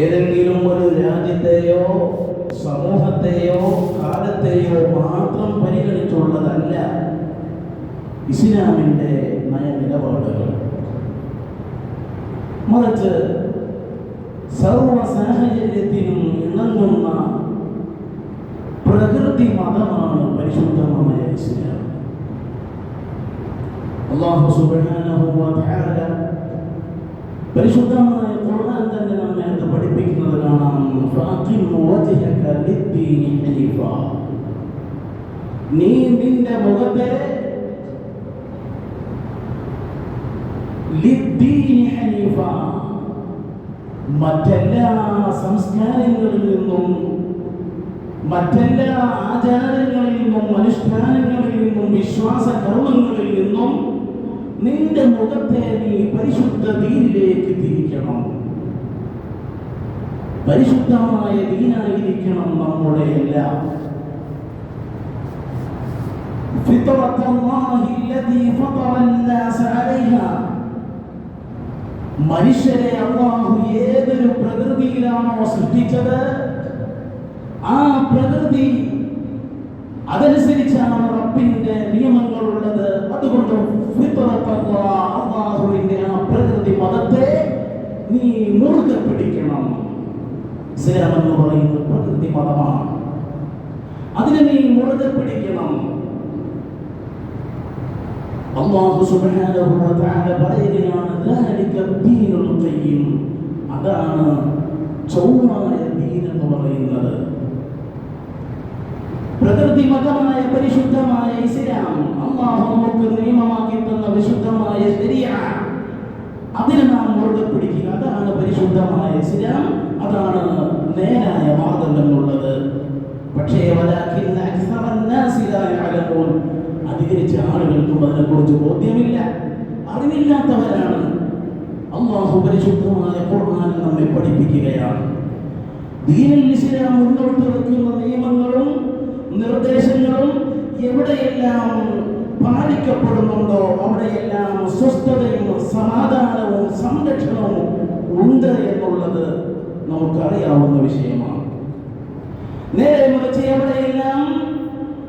ഏതെങ്കിലും ഒരു രാജ്യത്തെയോ സമൂഹത്തെയോ കാലത്തെയോ മാത്രം പരിഗണിച്ചുള്ളതല്ല ഇസ്ലാമിന്റെ നയനിലപാടുകൾ. മറിച്ച് സർവ സാഹചര്യത്തിനും ഇണങ്ങുന്ന പ്രകൃതി മതമാണ് പരിശുദ്ധമായ ഇസ്ലാം. അള്ളാഹു തആല പരിശുദ്ധമായ ഖുർആൻ തന്നെ നമ്മെ അത് പഠിപ്പിക്കുന്നത് കാണാം. നീ നിന്റെ മുഖത്തെ മറ്റെല്ലാ സംസ്കാരങ്ങളിൽ നിന്നും മറ്റെല്ലാ ആചാരങ്ങളിൽ നിന്നും അനുഷ്ഠാനങ്ങളിൽ നിന്നും വിശ്വാസ കർമ്മങ്ങളിൽ നിന്നും നിന്റെ മുഖത്തെ നീ പരിശുദ്ധ തീരിലേക്ക് തിരിക്കണം. പരിശുദ്ധമായ ദീനായിരിക്കണം നമ്മുടെ എല്ലാം فطرة الله التي فطر الناس عليها മനുഷ്യരെ അള്ളാഹു ഏതൊരു പ്രകൃതിയിലാണോ സൃഷ്ടിച്ചത് ഇസ്ലാം എന്ന് പറയുന്നത് പ്രകൃതി മതമാണ് അതിനെ നീ മുറുകെ പിടിക്കണം. അള്ളാഹു സുബ്ഹാനഹു വ തആല പറയുകയാണ് ദാലിക ദീനുൽ ഖയ്യിം അതാണ് ചൗമായ ദീൻ എന്ന് പറയുന്നത്. പ്രകൃതി മതമായ പരിശുദ്ധമായ ഇസ്ലാം അള്ളാഹു നമുക്ക് നിയമമാക്കി തന്ന വിശുദ്ധമായ ശരിയ. അതിനെ നാം മുറുകെ പിടിക്കുക. അതാണ് പരിശുദ്ധമായ ഇസ്ലാം. അതാണ് നേരായ മാർഗം എന്നുള്ളത് പക്ഷേ അധികരിച്ച ആളുകൾക്കും അതിനെക്കുറിച്ച് ബോധ്യമില്ല. അറിവില്ലാത്തവരാണ്. അള്ളാഹു പരിശുദ്ധമായ ഖുർആൻ നമ്മെ പഠിപ്പിക്കുകയാണ്. ദീനുൽ ഇസ്ലാം മുന്നോട്ട് വെക്കുന്ന നിയമങ്ങളും നിർദ്ദേശങ്ങളും എവിടെയെല്ലാം പാലിക്കപ്പെടുന്നുണ്ടോ അവിടെയെല്ലാം സ്വസ്ഥതയും സമാധാനവും സംരക്ഷണവും ഉണ്ട് എന്നുള്ളത് നമുക്കറിയാവുന്ന വിഷയമാണ്. നേരെ മറിച്ച് എവിടെയെല്ലാം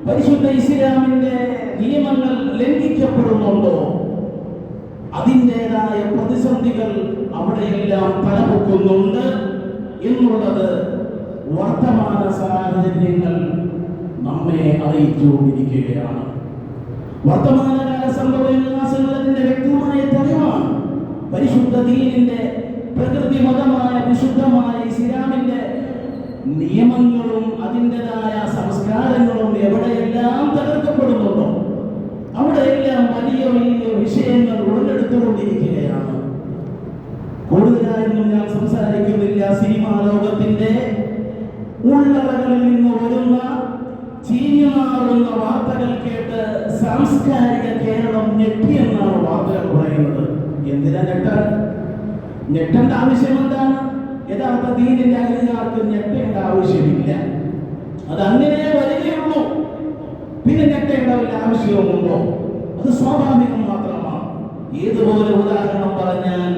പരിശുദ്ധ ഇസ്ലാമിന്റെ നിയമങ്ങൾ ലംഘിക്കപ്പെടുന്നുണ്ടോ അതിന്റെതായ പ്രതിസന്ധികൾ അവിടെയെല്ലാം തലപൊക്കുന്നുണ്ട് എന്നുള്ളത് വർത്തമാന സാഹചര്യങ്ങൾ നമ്മെ അറിയിച്ചുകൊണ്ടിരിക്കുകയാണ്. വർത്തമാനകാല സംഭവ വികാസങ്ങൾ അതിന്റെ വ്യക്തമായ തെളിവാണ്. പരിശുദ്ധ ദീനിന്റെ പ്രകൃതി മതമായ വിശുദ്ധമായ ഇസ്ലാമിന്റെ നിയമങ്ങളും അതിന്റെതായ സംസ്കാരങ്ങളും എവിടെയെല്ലാം തകർക്കപ്പെടുന്നുണ്ടോ അവിടെയെല്ലാം വലിയ വലിയ വിഷയങ്ങൾ ഉടലെടുത്തുകൊണ്ടിരിക്കുകയാണ് കൂടുതലായൊന്നും ഞാൻ സംസാരിക്കുന്നില്ല. സിനിമാ ലോകത്തിന്റെ ഉള്ളറകളിൽ നിന്ന് വരുന്ന ചീഞ്ഞുമാറുന്ന വാർത്തകൾ കേട്ട് സാംസ്കാരിക കേരളം ഞെട്ടിയെന്നാണ് വാർത്തകൾ പറയുന്നത്. എന്തിനാ ഞെട്ടാൻ? ഞെട്ടേണ്ട ആവശ്യം എന്താണ്? യഥാർത്ഥ ദീനിന്റെ അനുജാർക്ക് ഞെട്ടേണ്ട ആവശ്യമില്ല. അത് അങ്ങനെ വരികയുള്ളൂ പിന്നെ ഞെട്ടേണ്ട ഒരു ആവശ്യവുമുണ്ടോ അത് സ്വാഭാവികം മാത്രമാണ്. ഏതുപോലെ ഉദാഹരണം പറഞ്ഞാൽ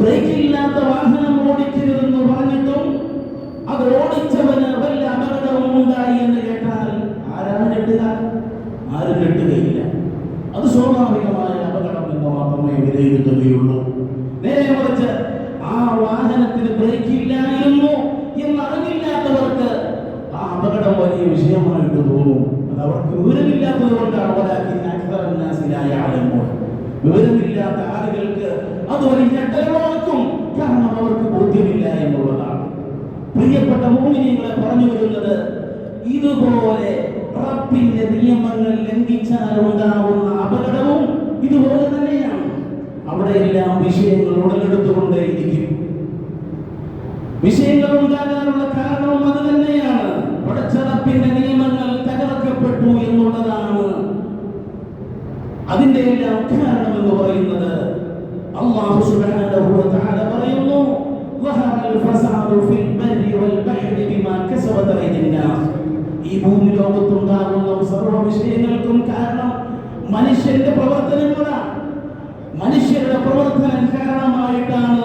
ബ്രേക്കില്ലാത്ത വാഹനം ഓടിക്കരുതെന്ന് പറഞ്ഞിട്ടും എന്ന് മാത്രമേ വിലയിരുത്തുകയുള്ളൂ. നേരെ മറിച്ച് ആ വാഹനത്തിന് ബ്രേക്ക് ഇല്ലായിരുന്നു എന്നറിവില്ലാത്തവർക്ക് ആ അപകടം വലിയ വിഷയമായിട്ട് തോന്നും. അത് അവർക്ക് വിവരമില്ലാത്തത് കൊണ്ടാണ് ആളുമ്പോൾ വിവരമില്ലാത്ത ആളുകൾക്ക് അത് വലിയ ഞെട്ടലുകളാക്കും കാരണം അവർക്ക് ബോധ്യമില്ല എന്നുള്ളതാണ്. പ്രിയപ്പെട്ട മോഹിനിയങ്ങളെ പറഞ്ഞു വരുന്നത് ഇതുപോലെ റബ്ബിന്റെ നിയമങ്ങൾ ലംഘിച്ചാൽ ഉണ്ടാവുന്ന അപകടവും ഇതുപോലെ തന്നെയാണ് അവിടെയെല്ലാം വിഷയങ്ങൾ ഉടലെടുത്തുകൊണ്ടേയിരിക്കും വിഷയങ്ങൾ ഉണ്ടാകാനുള്ള കാരണവും അത് തന്നെയാണ് പടച്ചറപ്പിന്റെ നിയമങ്ങൾ തകർക്കപ്പെട്ടു എന്നുള്ളതാണ് അതിന്റെ എല്ലാം കാരണം എന്ന് പറയുന്നത് അള്ളാഹു സുബ്ഹാനഹു വ തആല പറയുന്നു ظهر الفساد في البر والبحر بما كسبت أيدي الناس ഈ ഭൂമി ലോകത്തുണ്ടാകുന്ന സർവ്വ വിഷയങ്ങൾക്കും കാരണം മനുഷ്യന്റെ പ്രവർത്തനങ്ങളാണ് മനുഷ്യരുടെ പ്രവർത്തനം കാരണമായിട്ടാണ്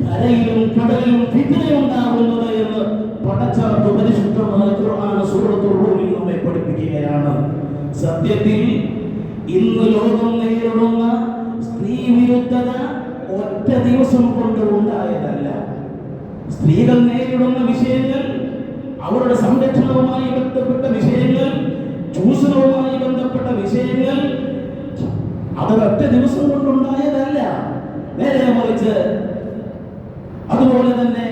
കര കരയിലും കടലിലും ഫിത്തിനുണ്ടാകുന്നത് എന്ന് പടച്ചറപ്പ് പരിശുദ്ധമായ ഖുർആൻ നമ്മെ പഠിപ്പിക്കുകയാണ്. സത്യത്തിൽ ഇന്ന് ലോകം നേരിടുന്ന സ്ത്രീ വിരുദ്ധത ഒറ്റ ദിവസം കൊണ്ട് ഉണ്ടായതല്ല. സ്ത്രീകൾ നേരിടുന്ന വിഷയങ്ങൾ അവരുടെ സംരക്ഷണവുമായി ബന്ധപ്പെട്ട വിഷയങ്ങൾ ചൂഷണവുമായി ബന്ധപ്പെട്ട വിഷയങ്ങൾ അത് ഒറ്റ ദിവസം കൊണ്ടുണ്ടായതല്ല. നേരെ മറിച്ച് അതുപോലെ തന്നെ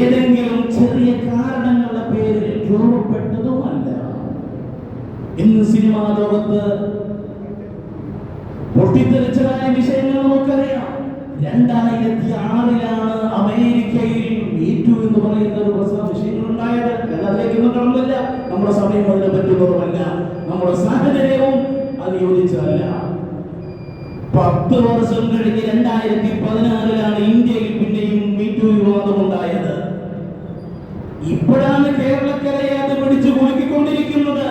ഏതെങ്കിലും ചെറിയ കാരണങ്ങളുടെ പേരിൽ രൂപപ്പെട്ടതുമല്ല. ഇന്ന് സിനിമാ ലോകത്ത് പൊട്ടിത്തെറിച്ചതായ വിഷയങ്ങൾ നമുക്കറിയാം. രണ്ടായിരത്തി ആറിലാണ് അമേരിക്കയിൽ മീറ്റു എന്ന് പറയുന്ന ഒരു പ്രശ്ന വിഷയങ്ങൾ ഉണ്ടായത് അതിലേക്കൊന്നും കടന്നില്ല. നമ്മുടെ സമയം അതിനെ പറ്റുന്നതുമല്ല നമ്മുടെ സാഹചര്യവും അത് യോജിച്ചതല്ല. പത്ത് വർഷം കഴിഞ്ഞ് രണ്ടായിരത്തി പതിനാറിലാണ് ഇന്ത്യയിൽ പിന്നെയും മീറ്റു വിവാദം ഉണ്ടായത് ഇപ്പോഴാണ് കേരളക്കരയെ അത് പിടിച്ചു കുലുക്കിക്കൊണ്ടിരിക്കുന്നത്.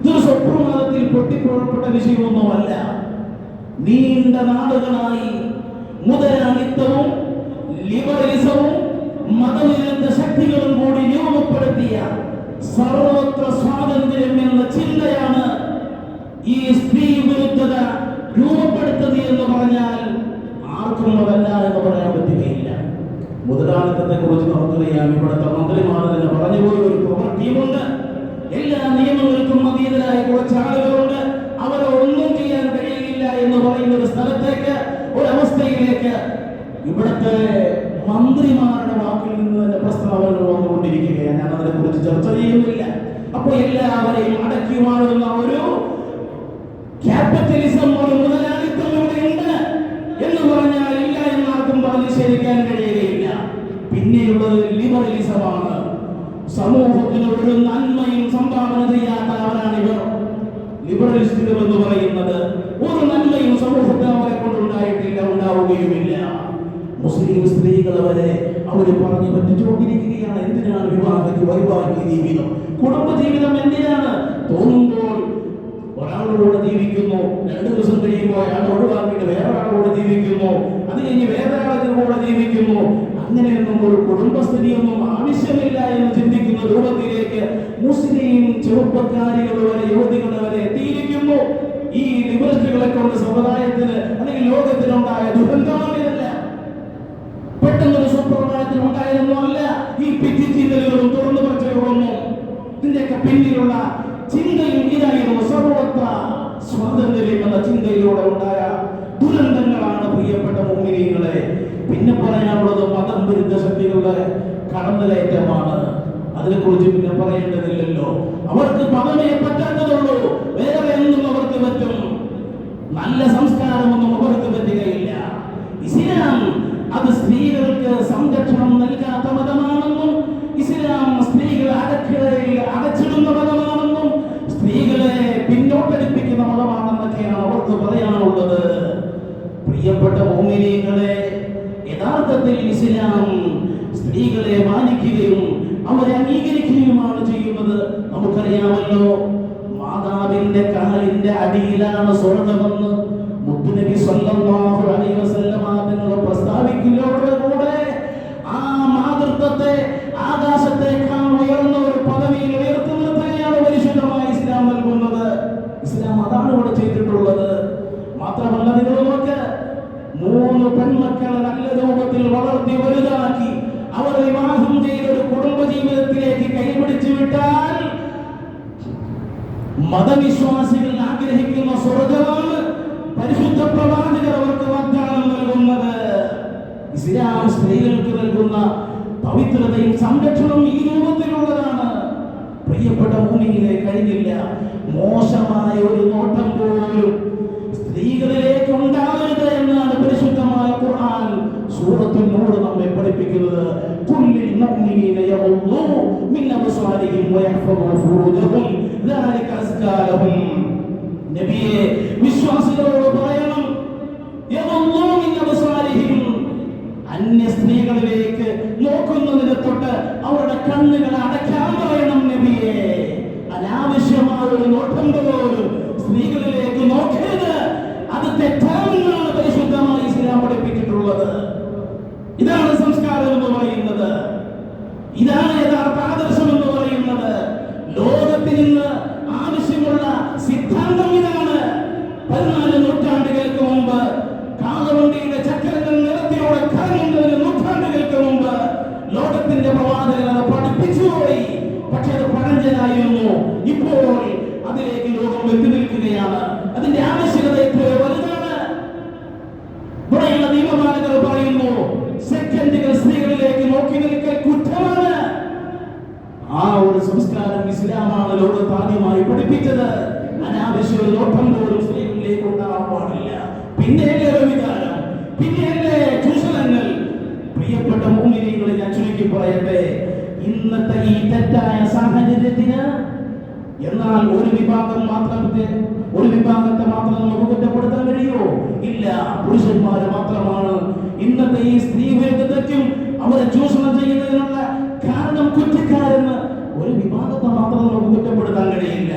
ഇതൊരു സ്വപ്രമാദത്തിൽ പൊട്ടിപ്പുറപ്പെട്ട വിഷയമൊന്നുമല്ല. നീണ്ട നാടുകളായി മുതലാളിത്തവും ലിബറലിസവും മതവിരുദ്ധ ശക്തികളും കൂടി രൂപപ്പെടുത്തിയ സർവത്ര സ്വാതന്ത്ര്യം എന്ന ചിന്തയാണ് ഈ സ്ത്രീ വിരുദ്ധത രൂപപ്പെടുത്തുന്നത് എന്ന് പറഞ്ഞാൽ ആർക്കും അതല്ല എന്ന് പറയാൻ പറ്റുകയില്ല. മുതലാളിത്തത്തെ കുറിച്ച് നമുക്കറിയാം. ഇവിടുത്തെ മന്ത്രിമാർ തന്നെ പറഞ്ഞു പോയി ഒരു പവർ ടീമുണ്ട്. എല്ലാ നിയമങ്ങൾക്കും അതീതരായ കുറച്ച് ആളുകളുണ്ട്. അവരെ ഒന്നും ചെയ്യാൻ കഴിയില്ല എന്ന് പറയുന്ന ഒരു സ്ഥലത്തേക്ക് ഒരു അവസ്ഥയിലേക്ക് ഇവിടുത്തെ മന്ത്രിമാരുടെ വാക്കിൽ നിന്ന് തന്നെ പ്രസ്താവനകൾ വന്നുകൊണ്ടിരിക്കുകയാണ്. ഞാൻ അതിനെ കുറിച്ച് ചർച്ച ചെയ്യുന്നില്ല. അപ്പോൾ എല്ലാവരെയും അടക്കി വാഴുന്ന ഒരു ക്യാപിറ്റലിസം പോലെ മുതലാളിത്തം ഇവിടെയുണ്ട് എന്ന് പറഞ്ഞാൽ ഇല്ല എന്നാർക്കും പറഞ്ഞ് ശരിക്കാൻ കഴിയുകയില്ല. പിന്നെയുള്ളത് ലിബറലിസമാണ്. സമൂഹത്തിന് ഒരു നന്മയും സംഭാവന ചെയ്യാത്തവരാണ് ഇവർ. ലിബറലിസ്റ്റുകൾ എന്ന് പറയുന്നത് ഒരു നന്മയും സമൂഹത്തിന് അവരെ കൊണ്ടുണ്ടായിട്ടില്ല ഉണ്ടാവുകയുമില്ല. മുസ്ലിം സ്ത്രീകൾ അവരെ അവർ പറഞ്ഞു പറ്റിച്ചുകൊണ്ടിരിക്കുകയാണ്. എന്തിനാണ് വിവാഹത്തിൽ വൈവാഹിക ജീവിതം കുടുംബ ജീവിതം എന്തിനാണ്? തോന്നുമ്പോൾ ഒരാളോട് ജീവിക്കുന്നു രണ്ടു ദിവസം കഴിയുമ്പോൾ അയാൾ ഒഴിവാക്കിയിട്ട് വേറെ ഒരാളോട് ജീവിക്കുന്നു. അത് കഴിഞ്ഞ് വേറെ കൂടെ ജീവിക്കുന്നു. അങ്ങനെയൊന്നും ഒരു കുടുംബസ്ഥിതിയൊന്നും ആവശ്യമില്ല എന്ന് ചിന്തിക്കുന്ന രൂപത്തിലേക്ക് മുസ്ലിം ചെറുപ്പക്കാരികൾ സ്ത്രീകൾക്ക് സംരക്ഷണം നൽകാത്ത മതമാണെന്നും ഇസ്ലാം അതാണ് ഇവിടെ ചെയ്തിട്ടുള്ളത്. മാത്രമല്ല നിങ്ങൾ മൂന്ന് പെൺമക്കളെ നല്ല രൂപത്തിൽ വളർത്തി വലുതാക്കി അവരെ വിവാഹം ചെയ്ത് ഒരു കുടുംബ ജീവിതത്തിലേക്ക് കൈപിടിച്ചു വിട്ടാൽ മതവിശ്വാസികൾ ആഗ്രഹിക്കുന്ന സ്വർഗമാണ് പരിശുദ്ധ പ്രവാചകർ അവർക്ക് വാഗ്ദാനം നൽകുന്നത്. ഇസ്ലാം സ്ത്രീകൾക്ക് നൽകുന്ന പവിത്രതയും സംരക്ഷണവും ഈ രൂപത്തിലുള്ളതാണ് പ്രിയപ്പെട്ട ഭൂമിയിലെ കഴിഞ്ഞില്ല. മോശമായ ഒരു നോട്ടം പോലും സ്ത്രീകളിലേക്ക് ഉണ്ടാവരുത് എന്നാണ് പരിശുദ്ധമായ ഖുർആൻ സൂറത്തിനോട് നമ്മെ പഠിപ്പിക്കുന്നത് കുല്ലിൽ മുഅ്മിനീന യഗ്ളൂ മിൻ അബ്സാരിഹിം വയഹ്ഫദൂ ഫുറൂജഹും ذلك അസ്കാ ലഹും നബിയെ വിശ്വാസികളോട് പറയണം യഗ്ളൂ മിൻ അബ്സാരിഹിം അന്യ സ്ത്രീകളിലേക്ക് നോക്കുന്നതിന് തൊട്ട് അവരുടെ കണ്ണുകൾ അടയ്ക്കാൻ നോട്ടം സ്ത്രീകളിലേക്ക് നോക്കരുത്. അത് തെറ്റാണെന്നാണ് പരിശുദ്ധമായി ഇസ്ലാം പഠിപ്പിച്ചിട്ടുള്ളത്. എന്ന് പറയുന്നത്. ഇതാണ് യഥാർത്ഥ ആദർശം എന്ന് പറയുന്നത്. ലോകത്തിൽ നിന്ന് ആവശ്യമുള്ള സിദ്ധാന്തം ഇതാണ്. പതിനാല് നൂറ്റാണ്ടുകൾക്ക് മുമ്പ് കാളവണ്ടിയുടെ ചക്രങ്ങൾ നിറത്തിലൂടെ കറങ്ങുന്നതിന് നൂറ്റാണ്ടുകൾക്ക് മുമ്പ് ലോകത്തിന്റെ പ്രവാചകൻ അത് പഠിപ്പിച്ചു പോയി പക്ഷെ അത് പഴഞ്ചനായിരുന്നു ഇപ്പോൾ അതിലേക്ക് ലോകം എത്തി നിൽക്കുകയാണ് അതിന്റെ ആവശ്യകത എത്രയോ വലുതാണ് ഇവിടെയുള്ള നിയമപാലകർ പറയുന്നു സെക്കൻഡുകൾ സ്ത്രീകളിലേക്ക് നോക്കി നിൽക്കൽ കുറ്റമാണ് ആ ഒരു സംസ്കാരം ഇസ്ലാമാണ് ലോകത്ത് ആദ്യമായി പഠിപ്പിച്ചത് അനാവശ്യ ഒരു നോട്ടം പോലും സ്ത്രീകളിലേക്ക് ഉണ്ടാവാൻ പാടില്ല പിന്നെയല്ലേ ഒരു വികാരം പിന്നെയല്ലേ ചൂഷണങ്ങൾ പ്രിയപ്പെട്ട മൂമിനികളെ ഞാൻ ചുരുക്കി പറയട്ടെ ഇന്നത്തെ ഈ തെറ്റായ സാഹചര്യത്തിന് എന്നാൽ ഒരു വിഭാഗം മാത്രത്തെ ഒരു വിഭാഗത്തെ മാത്രം നമുക്ക് കുറ്റപ്പെടുത്താൻ കഴിയോ ഇല്ല. പുരുഷന്മാര് മാത്രമാണ്. ഇന്നത്തെ ഈ സ്ത്രീ വേഗതയ്ക്കും അവരെ ചൂഷണം ചെയ്യുന്നതിനുള്ള കാരണം കുറ്റക്കാരെന്ന് ഒരു വിഭാഗത്തെ മാത്രം നമുക്ക് കുറ്റപ്പെടുത്താൻ കഴിയില്ല.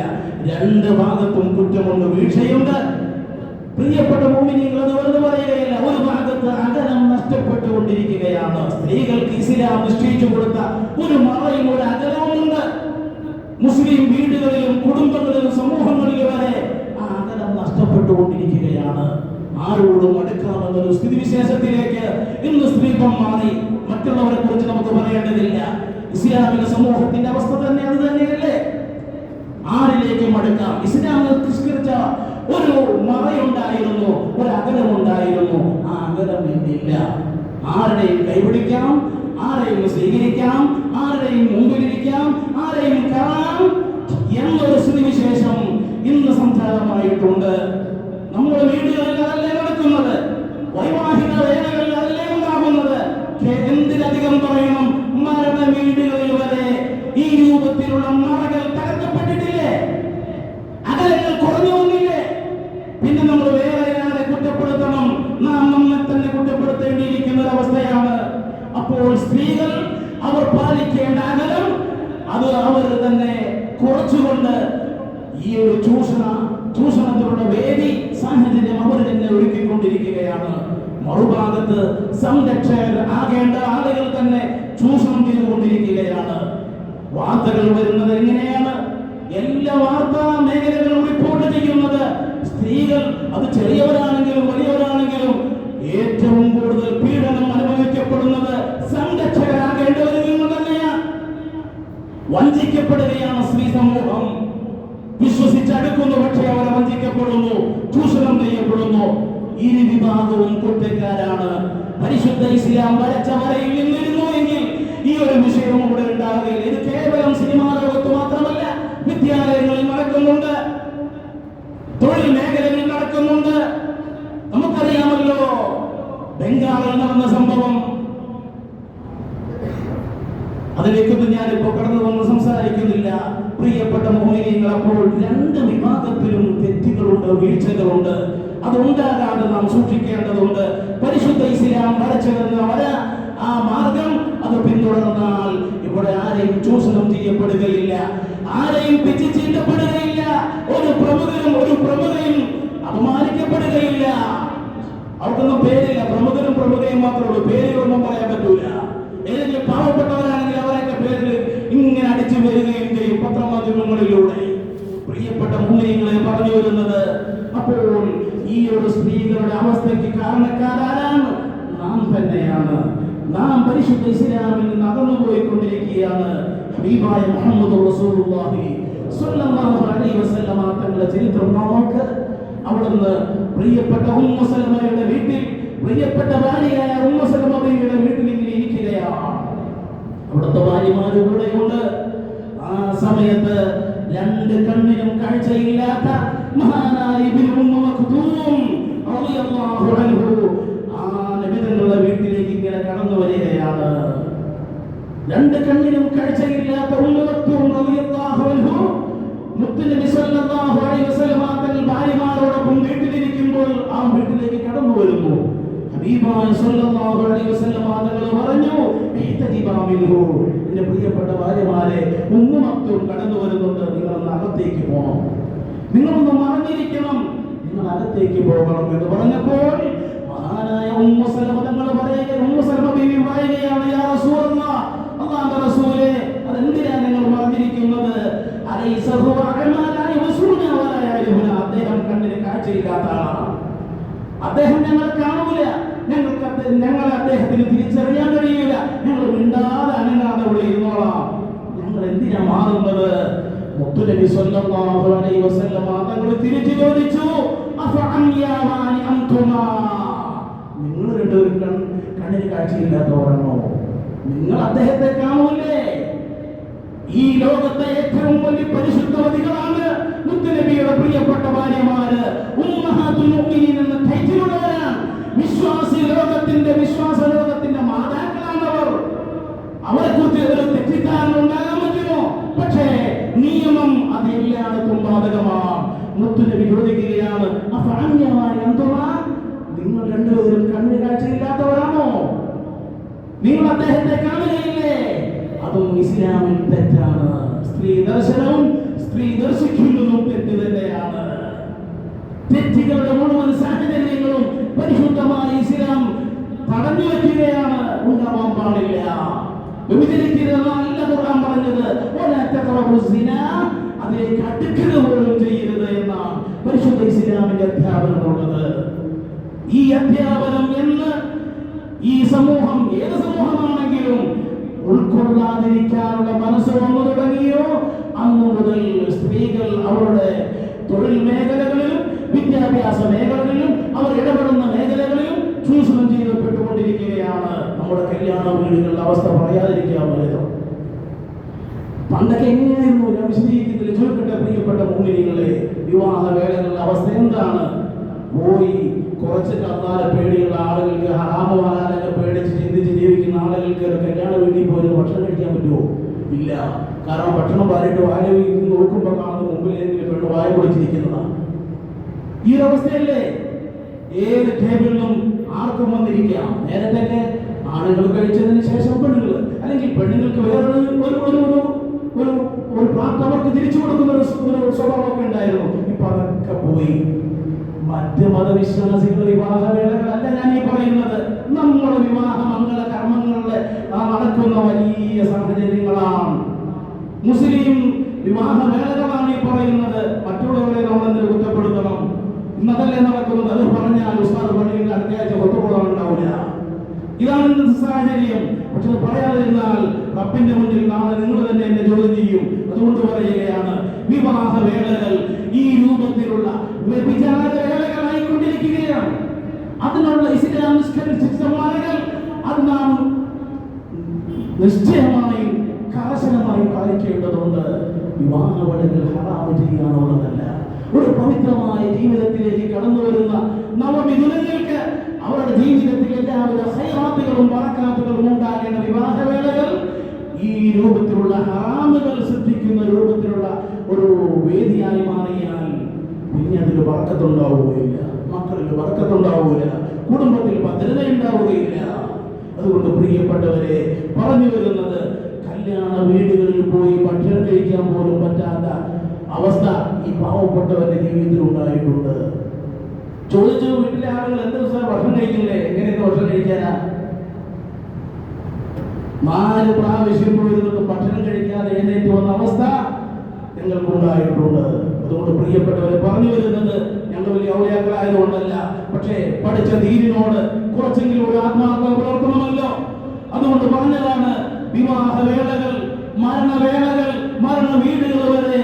രണ്ട് ഭാഗത്തും കുറ്റമുണ്ട് വീഴ്ചയുണ്ട്. പ്രിയപ്പെട്ട അത് വെറുതെ പറയുകയല്ല. ഒരു ഭാഗത്ത് അകലം നഷ്ടപ്പെട്ടുകൊണ്ടിരിക്കുകയാണ്. സ്ത്രീകൾക്ക് ഇസ്ലാം നിശ്ചയിച്ചു കൊടുത്ത ഒരു മറയും ഒരു അകലവുമുണ്ട്. മുസ്ലിം വീടുകളിലും കുടുംബങ്ങളിലും സമൂഹങ്ങളിലും വരെ ആ അകലം നഷ്ടപ്പെട്ടുകൊണ്ടിരിക്കുകയാണ്. ആരോടും അടുക്കാമെന്നൊരു സ്ഥിതിവിശേഷത്തിലേക്ക് ഇന്ന് സ്ത്രീത്വം മാറി. മറ്റുള്ളവരെ കുറിച്ച് നമുക്ക് പറയേണ്ടതില്ല. ഇസ്ലാമിക സമൂഹത്തിന്റെ അവസ്ഥ തന്നെ അത് തന്നെയല്ലേ? ആരിലേക്കും അടുക്കാം. ഇസ്ലാം നിഷ്കരിച്ച ഒരു മറയുണ്ടായിരുന്നു ഒരു അകലമുണ്ടായിരുന്നു ആ അകലം ഇന്നില്ല ആരുടെയും കൈപിടിക്കാം ആരെയും സ്വീകരിക്കാം ആരുടെയും മുമ്പിലിരിക്കാം ആരെയും കാണാം. എന്നൊരു സ്ഥിതിവിശേഷം ഇന്ന് സംജാതമായിട്ടുണ്ട് നമ്മുടെ വീടുകളിൽ അതല്ലേ നടക്കുന്നത്? വൈവാഹിക വേലകളിൽ അതല്ലേ ഉണ്ടാകുന്നത് എന്തിനധികം പറയണം മരണ വീടുകളിൽ വരെ ഈ രൂപത്തിലുള്ള മറകൾ തകർക്കപ്പെട്ടിട്ടില്ലേ അപ്പോൾ സ്ത്രീകൾ അവർ പാലിക്കേണ്ട അകലം അത് അവർ തന്നെ കുറച്ചുകൊണ്ട് ഈ ഒരു ചൂഷണ ചൂഷണത്തിലുള്ള വേദി സാഹചര്യം അവർ തന്നെ ഒരുക്കിക്കൊണ്ടിരിക്കുകയാണ്. മറുഭാഗത്ത് സംരക്ഷകർ ആകേണ്ട ആളുകൾ തന്നെ ചൂഷണം ചെയ്തുകൊണ്ടിരിക്കുകയാണ്. വാർത്തകൾ വരുന്നത് എങ്ങനെയാണ്? എല്ലാ വാർത്താ മേഖലകളും റിപ്പോർട്ട് ചെയ്യുന്നത് സ്ത്രീകൾ അത് ചെറിയവരാണെങ്കിലും വലിയവരാണെങ്കിലും ഏറ്റവും കൂടുതൽ പീഡനം വഞ്ചിക്കപ്പെടുകയാണ് സ്ത്രീ സമൂഹം. വിശ്വസിച്ചടുക്കുന്നു പക്ഷേ അവരെ വഞ്ചിക്കപ്പെടുന്നു ചൂഷണം ചെയ്യപ്പെടുന്നു. ഇരു വിഭാഗവും കുറ്റക്കാരാണ്. പരിശുദ്ധ ഇസ്ലാം വരച്ച വരയിൽ നിന്നിരുന്നു എങ്കിൽ ഈ ഒരു വിഷയവും ഇവിടെ ഉണ്ടാകുകയില്ല. ഇത് കേവലം സിനിമാ ലോകത്ത് മാത്രമല്ല വിദ്യാലയങ്ങളിൽ നടക്കുന്നുണ്ട്. തൊഴിൽ മേഖലകളിൽ നടക്കുന്നുണ്ട്. നമുക്കറിയാമല്ലോ ബംഗാളിൽ നടന്ന സംഭവം അതിലേക്കൊന്നും ഇപ്പൊ കടന്നു വന്ന് സംസാരിക്കുന്നില്ല. പ്രിയപ്പെട്ട മോഹിനിയങ്ങൾ അപ്പോൾ രണ്ട് വിഭാഗത്തിലും തെറ്റുകളുണ്ട് വീഴ്ചകളുണ്ട്. അതുണ്ടാകാതെ നാം സൂക്ഷിക്കേണ്ടതുണ്ട്. പരിശുദ്ധ ഇസ്ലാം വരച്ചതെന്ന വര ആ മാർഗം അത് പിന്തുടർന്നാൽ ഇവിടെ ആരെയും ചൂഷണം ചെയ്യപ്പെടുകയില്ല. ആരെയും പിച്ചു ചീറ്റപ്പെടുകയില്ല ഒരു പ്രമുഖരും ഒരു പ്രമുഖയും അപമാനിക്കപ്പെടുകയില്ല. അവർക്കൊന്നും പേരില്ല. പ്രമുഖരും പ്രമുഖയും മാത്രമേ ഉള്ളൂ. പേരുകളൊന്നും പറയാൻ പറ്റൂല. ഏതെങ്കിലും പാവപ്പെട്ടവരാണെങ്കിൽ അടിച്ചു വരികയും ചെയ്യും പത്രമാധ്യമങ്ങളിലൂടെ പ്രിയപ്പെട്ട മൂല്യങ്ങളെ പറഞ്ഞു വരുന്നത് അപ്പോൾ ഈ ഒരു സ്ത്രീകളുടെ അവസ്ഥയ്ക്ക് കാരണക്കാരാണ് നാം തന്നെയാണ്. നാം പരിശുദ്ധ ഇസ്ലാമിൽ നിന്ന് അകന്നു പോയിക്കൊണ്ടിരിക്കുകയാണ്. ഹബീബായ മുഹമ്മദ് റസൂലുള്ളാഹി സ്വല്ലല്ലാഹു അലൈഹി വസല്ലമ തങ്ങളുടെ ചരിത്രം നോക്ക്. അവിടുന്ന് പ്രിയപ്പെട്ട ഉമ്മ സലമയുടെ വീട്ടിൽ പ്രിയപ്പെട്ട ഭാര്യയായ ഉമ്മ സലമയുടെ വീട്ടിൽ ഇങ്ങനെ ഇരിക്കുകയാണ്. അവിടുത്തെ ഭാര്യമാര് കൂടെയുണ്ട് ആ സമയത്ത് രണ്ട് കണ്ണിനും കാഴ്ചയില്ലാത്ത മഹാനായ ആ ഇങ്ങനെ കടന്നു വരികയാണ്. രണ്ട് കണ്ണിനും കാഴ്ചയില്ലാത്ത ഉമ്മു മക്തൂം റളിയല്ലാഹു അൻഹു മുത്തുനബി സല്ലല്ലാഹു അലൈഹി അകത്തേക്ക് പോകണം നിങ്ങളൊന്ന് മറിഞ്ഞിരിക്കണം. നിങ്ങൾ അകത്തേക്ക് പോകണം എന്ന് പറഞ്ഞപ്പോൾ മഹാനായ നിങ്ങൾ അദ്ദേഹം ഞങ്ങൾ കാണൂല. ഞങ്ങൾക്ക് ഞങ്ങൾ അദ്ദേഹത്തിന് തിരിച്ചറിയാൻ കഴിയില്ല ഞങ്ങൾ മിണ്ടാ മുത്തുനബി സല്ലല്ലാഹു അലൈഹി വസല്ലമ തങ്ങൾ തിരിച്ചു ചോദിച്ചു അഫഅംയാമാനി അൻതുമാ? നിങ്ങൾ രണ്ടുപേരും കണ്ണിന് കാഴ്ചയില്ലാത്തവരാണോ നിങ്ങൾ അദ്ദേഹത്തെ കാണൂലേ ഈ ലോകത്തെ ഏറ്റവും വലിയ പരിശുദ്ധവതികളാണ് മുത്തുനബിയുടെ പ്രിയപ്പെട്ട ഭാര്യമാര്. എന്ന ടൈറ്റിലുള്ളവരാണ് വിശ്വാസി ലോകത്തിന്റെ വിശ്വാസ ലോകത്തിന്റെ അവർ അവരെ കുറിച്ച് ഒരു തെറ്റിദ്ധാരണ പക്ഷേ നിയമം അത് എല്ലായിടത്തും ബാധകമാണ് മുത്തുനബി ചോദിക്കുകയാണ് നിങ്ങൾ രണ്ടുപേരും കണ്ണിന് കാഴ്ചയില്ലാത്തവരാണോ? നിങ്ങൾ അദ്ദേഹത്തെ കാണുകയില്ലേ? അതും ഇസ്ലാമിൽ തെറ്റാണ്. സ്ത്രീ ദർശനവും സ്ത്രീ ദർശിക്കുന്നതും തെറ്റ് തന്നെയാണ്. തെറ്റുകളുടെ മുഴുവൻ സാഹചര്യങ്ങളും പരിശുദ്ധമായ ഇസ്ലാം തടഞ്ഞു വയ്ക്കുകയാണ്. ഉണ്ടാവാൻ പാടില്ല. സിനാ", അതിലേക്ക് അടുക്കുക പോലും ചെയ്യരുത് എന്നാണ് പരിശുദ്ധ ഇസ്ലാമിന്റെ അധ്യാപനമുള്ളത് ഈ അധ്യാപനം എന്ന് ഈ സമൂഹം ഏത് സമൂഹമാണെങ്കിലും ഉൾക്കൊള്ളാതിരിക്കാനുള്ള മനസ്സ് വന്നു തുടങ്ങിയോ? അന്നു മുതൽ സ്ത്രീകൾ അവരുടെ തൊഴിൽ മേഖലകളിലും വിദ്യാഭ്യാസ മേഖലകളിലും അവർ ഇടപെടുന്ന മേഖലകളിലും ചൂഷണം ചെയ്യപ്പെട്ടുകൊണ്ടിരിക്കുകയാണ്. നമ്മുടെ കല്യാണ വീടുകളുടെ അവസ്ഥ പറയാതിരിക്കാമല്ലോ പണ്ടൊക്കെ പ്രിയപ്പെട്ട വിവാഹ വേളകളുടെ അവസ്ഥ എന്താണ്? പോയി കുറച്ച് കത്താല പേടിയുള്ള ആളുകൾക്ക് ഹറാമവാലാലൊക്കെ പേടിച്ച് ചിന്തിച്ച് ജീവിക്കുന്ന ആളുകൾക്ക് കല്യാണ വീട്ടിൽ പോയി ഭക്ഷണം കഴിക്കാൻ പറ്റുമോ? ഇല്ല. കാരണം ഭക്ഷണം വാരിട്ട് വായ നോക്കുമ്പോൾ കാണുന്ന മുമ്പിൽ ഏതെങ്കിലും പെണ്ണ് വായ പൊളിച്ചിരിക്കുന്നതാണ്. ഈ ഒരു അവസ്ഥയല്ലേ? ഏത് ടേബിളിലും ആർക്കും വന്നിരിക്കാം. നേരത്തെ ആണുങ്ങൾ കഴിച്ചതിന് ശേഷം പെണ്ണുങ്ങൾ അല്ലെങ്കിൽ പെണ്ണുങ്ങൾക്ക് വേറൊരു ഒരു ഒരു ഒരു ഒരു പാർട്ട് അവർക്ക് തിരിച്ചു കൊടുക്കുന്ന ഒരു സ്വ- സ്വഭാവമൊക്കെ ഉണ്ടായിരുന്നു. ഇപ്പൊ അതൊക്കെ പോയി. മറ്റ് മതവിശ്വാസികൾ വിവാഹവേളകളല്ല ഞാൻ ഈ പറയുന്നത്. നമ്മുടെ വിവാഹ മംഗള കർമ്മങ്ങളിലെ ആ നടക്കുന്ന വലിയ സാഹചര്യങ്ങളാണ്. മുസ്ലിം വിവാഹ വേളകളാണ് ഈ പറയുന്നത്. മറ്റുള്ളവരെ നമ്മൾ എന്തിനു കുറ്റപ്പെടുത്തണം? ഇന്നതല്ലേ നടക്കുന്നത്? അത് പറഞ്ഞാൽ ഉസ്താദ് പള്ളിയിൽ അത്യാവശ്യം ഒത്തുകൂടാൻ ഉണ്ടാവില്ല. ഇതാണ് സാഹചര്യം. പക്ഷെ പറയാതിരുന്നാൽ റബ്ബിന്റെ മുന്നിൽ നാളെ നിങ്ങൾ തന്നെ എന്നെ ചോദ്യം ചെയ്യും അതുകൊണ്ട് പറയുകയാണ് വിവാഹ വേളകൾ ഈ രൂപത്തിലുള്ള വ്യഭിചാര വേളകളായിക്കൊണ്ടിരിക്കുകയാണ് അതിനുള്ള ഇസ്ലാം നിഷ്കരിച്ച മാലകൾ അത് നാം നിശ്ചയമായും കർശനമായും പാലിക്കേണ്ടതുണ്ട് വിവാഹവടകൾ ഹറാമ് ചെയ്യാനുള്ളതല്ല. ഒരു പവിത്രമായ ജീവിതത്തിലേക്ക് കടന്നു വരുന്ന നവമിഥുനങ്ങൾക്ക് അവരുടെ ജീവിതത്തിൽ എല്ലാവിധ ഹൈറാത്തുകളും പറക്കാത്തുകളും ഉണ്ടാകേണ്ട വിവാഹവേളകൾ ഈ രൂപത്തിലുള്ള ഹറാമുകൾ സൃഷ്ടിക്കുന്ന രൂപത്തിലുള്ള ഒരു വേദിയായി മാറിയാൽ പിന്നെ അതിൽ വറക്കത്തുണ്ടാവുകയില്ല മക്കളിൽ വറക്കത്തുണ്ടാവുകയില്ല കുടുംബത്തിൽ ഭദ്രത ഉണ്ടാവുകയില്ല അതുകൊണ്ട് പ്രിയപ്പെട്ടവരെ പറഞ്ഞു വരുന്നത് കല്യാണ വീടുകളിൽ പോയി ഭക്ഷണം കഴിക്കാൻ പോലും പറ്റാത്ത അവസ്ഥ ഈ പാവപ്പെട്ടവരുടെ ജീവിതത്തിൽ ഉണ്ടായിട്ടുണ്ട്. ചോദിച്ചു വീട്ടിലെ ആളുകൾ എന്ത് ദിവസം ഭക്ഷണം കഴിക്കില്ലേ എങ്ങനെയൊക്കെ ഭക്ഷണം കഴിക്കാനാ? നാല് പ്രാവശ്യം പോയിരുന്നിട്ട് ഭക്ഷണം കഴിക്കാതെ എഴുന്നേറ്റ് വന്ന അവസ്ഥ ഞങ്ങൾക്കുണ്ടായിട്ടുണ്ട്. അതുകൊണ്ട് പ്രിയപ്പെട്ടവരെ പറഞ്ഞു വരുന്നത് ഞങ്ങൾ വലിയ ഔലിയാക്കളായതുകൊണ്ടല്ല പക്ഷേ പഠിച്ച ദീനിനോട് കുറച്ചെങ്കിലും ഒരു ആത്മാർത്ഥ പ്രവർത്തനമല്ലോ. അതുകൊണ്ട് പറഞ്ഞതാണ് വിവാഹ വേളകൾ മരണവേളകൾ മരണ വീടുകൾ വരെ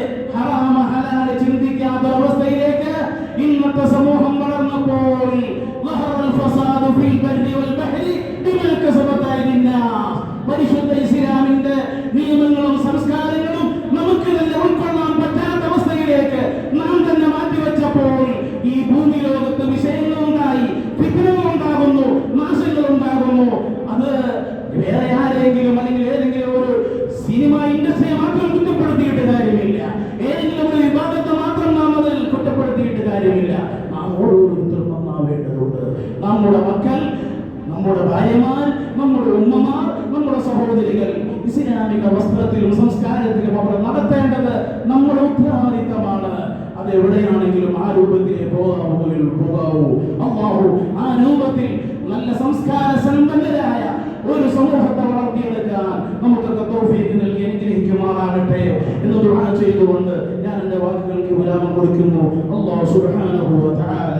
സഹോദരികൾ ഇസ്ലാമിക വസ്ത്രത്തിലും സംസ്കാരത്തിലും അവർ നടത്തേണ്ടത് നമ്മുടെ ഉത്തരവാദിത്തമാണ് അത് എവിടെയാണെങ്കിലും ആ രൂപത്തിലേ പോകാവൂ പോകാവൂ. അള്ളാഹു ആ രൂപത്തിൽ നല്ല സംസ്കാര സമ്പന്നരായ ഒരു സമൂഹത്തെ വളർത്തിയെടുക്കാൻ നമുക്കൊക്കെ തോഫീക്ക് നൽകി അനുഗ്രഹിക്കുമാറാകട്ടെ എന്ന് ദുആ ചെയ്തുകൊണ്ട് ഞാൻ എന്റെ വാക്കുകൾക്ക് വിരാമം കൊടുക്കുന്നു. അല്ലാഹു സുബ്ഹാനഹു വ തആല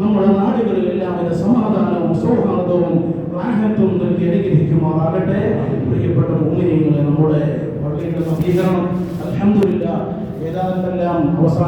നമ്മുടെ നാടുകളിൽ എല്ലാവിധ സമാധാനവും സൗഹാർദ്ദവും റാഹത്തും നൽകി അനുഗ്രഹിക്കുമാറാകട്ടെ പ്രിയപ്പെട്ട മുഅ്മിനീങ്ങളെ നമ്മുടെ വളരെ നവീകരണം. അൽഹംദുലില്ലാ ഏതാണ്ടെല്ലാം അവസാന